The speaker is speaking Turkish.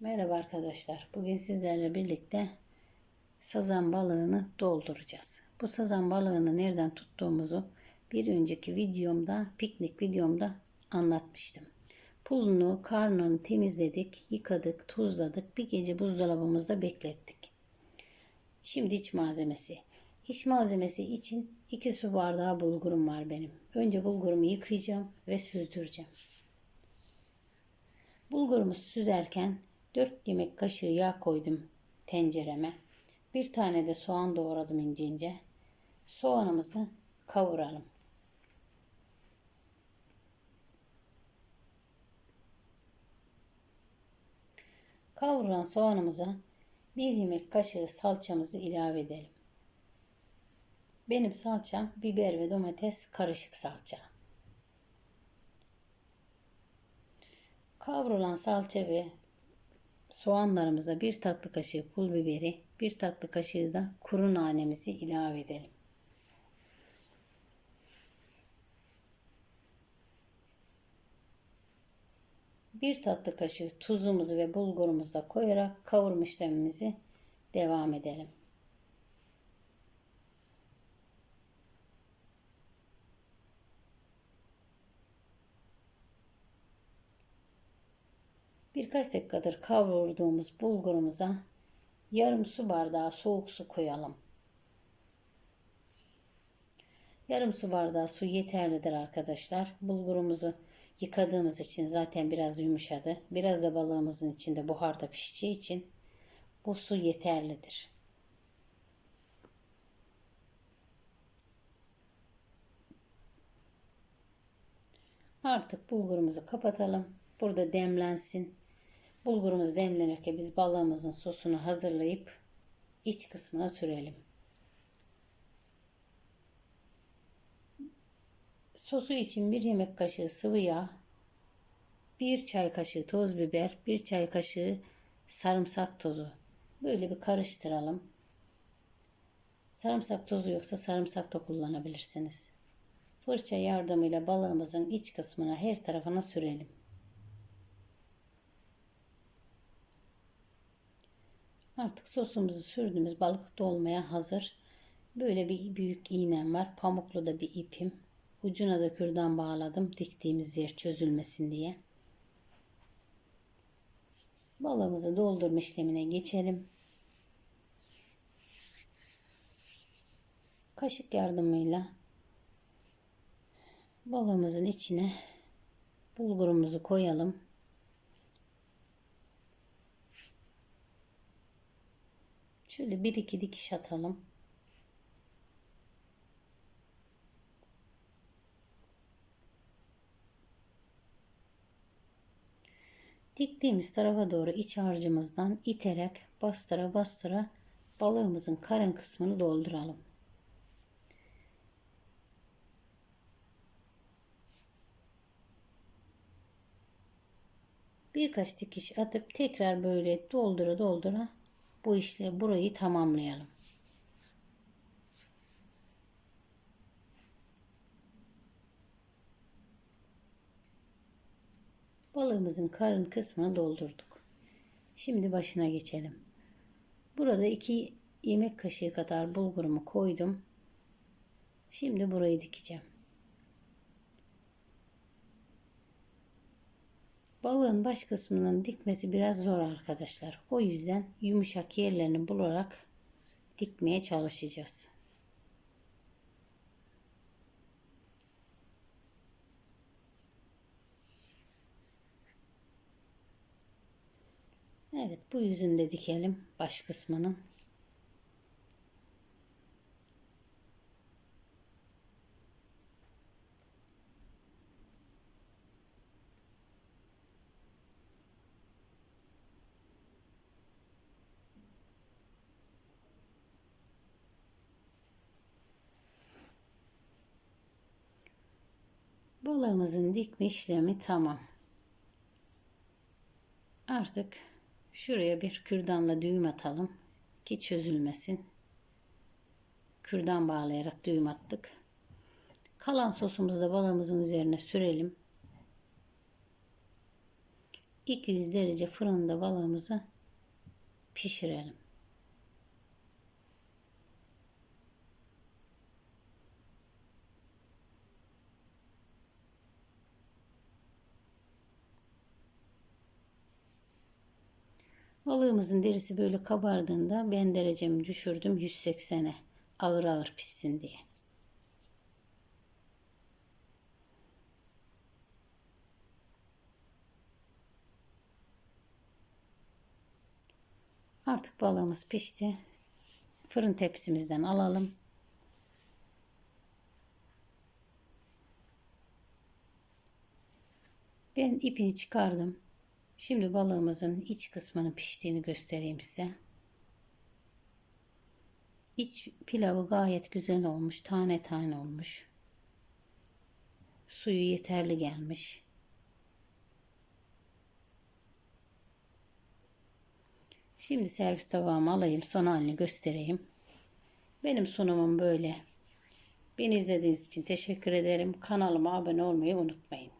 Merhaba arkadaşlar. Bugün sizlerle birlikte sazan balığını dolduracağız. Bu sazan balığını nereden tuttuğumuzu bir önceki videomda, piknik videomda anlatmıştım. Pulunu, karnını temizledik, yıkadık, tuzladık. Bir gece buzdolabımızda beklettik. Şimdi iç malzemesi. İç malzemesi için 2 su bardağı bulgurum var benim. Önce bulgurumu yıkayacağım ve süzdüreceğim. Bulgurumu süzerken 4 yemek kaşığı yağ koydum tencereme. Bir tane de soğan doğradım ince ince. Soğanımızı kavuralım. Kavurulan soğanımıza bir yemek kaşığı salçamızı ilave edelim. Benim salçam biber ve domates karışık salça. Kavrulan salça ve soğanlarımıza bir tatlı kaşığı pul biberi, bir tatlı kaşığı da kuru nanemizi ilave edelim. Bir tatlı kaşığı tuzumuzu ve bulgurumuzu da koyarak kavurma işlemimizi devam edelim. Birkaç dakikadır kavurduğumuz bulgurumuza yarım su bardağı soğuk su koyalım. Yarım su bardağı su yeterlidir arkadaşlar. Bulgurumuzu yıkadığımız için zaten biraz yumuşadı. Biraz da balığımızın içinde buharda pişeceği için bu su yeterlidir. Artık bulgurumuzu kapatalım. Burada demlensin. Bulgurumuz demlenirken biz balığımızın sosunu hazırlayıp iç kısmına sürelim. Sosu için bir yemek kaşığı sıvı yağ, bir çay kaşığı toz biber, bir çay kaşığı sarımsak tozu. Böyle bir karıştıralım. Sarımsak tozu yoksa sarımsak da kullanabilirsiniz. Fırça yardımıyla balığımızın iç kısmına her tarafına sürelim. Artık sosumuzu sürdüğümüz balık dolmaya hazır. Böyle bir büyük iğnem var. Pamuklu da bir ipim. Ucuna da kürdan bağladım. Diktiğimiz yer çözülmesin diye. Balığımızı doldurma işlemine geçelim. Kaşık yardımıyla balığımızın içine bulgurumuzu koyalım. Şöyle bir iki dikiş atalım. Diktiğimiz tarafa doğru iç harcımızdan iterek bastıra bastıra balığımızın karın kısmını dolduralım. Birkaç dikiş atıp tekrar böyle doldura doldura bu işle burayı tamamlayalım. Balığımızın karın kısmını doldurduk. Şimdi başına geçelim. Burada iki yemek kaşığı kadar bulgurumu koydum. Şimdi burayı dikeceğim. Balığın baş kısmının dikmesi biraz zor arkadaşlar. O yüzden yumuşak yerlerini bularak dikmeye çalışacağız. Evet bu yüzünü de dikelim baş kısmının. Balığımızın dikme işlemi tamam. Artık şuraya bir kürdanla düğüm atalım ki çözülmesin. Kürdan bağlayarak düğüm attık. Kalan sosumuzu da balığımızın üzerine sürelim. 200 derece fırında balığımızı pişirelim. Balığımızın derisi böyle kabardığında ben derecemi düşürdüm 180'e. Ağır ağır pişsin diye. Artık balığımız pişti. Fırın tepsimizden alalım. Ben ipini çıkardım. Şimdi balığımızın iç kısmının piştiğini göstereyim size. İç pilavı gayet güzel olmuş. Tane tane olmuş. Suyu yeterli gelmiş. Şimdi servis tabağıma alayım. Son halini göstereyim. Benim sunumum böyle. Beni izlediğiniz için teşekkür ederim. Kanalıma abone olmayı unutmayın.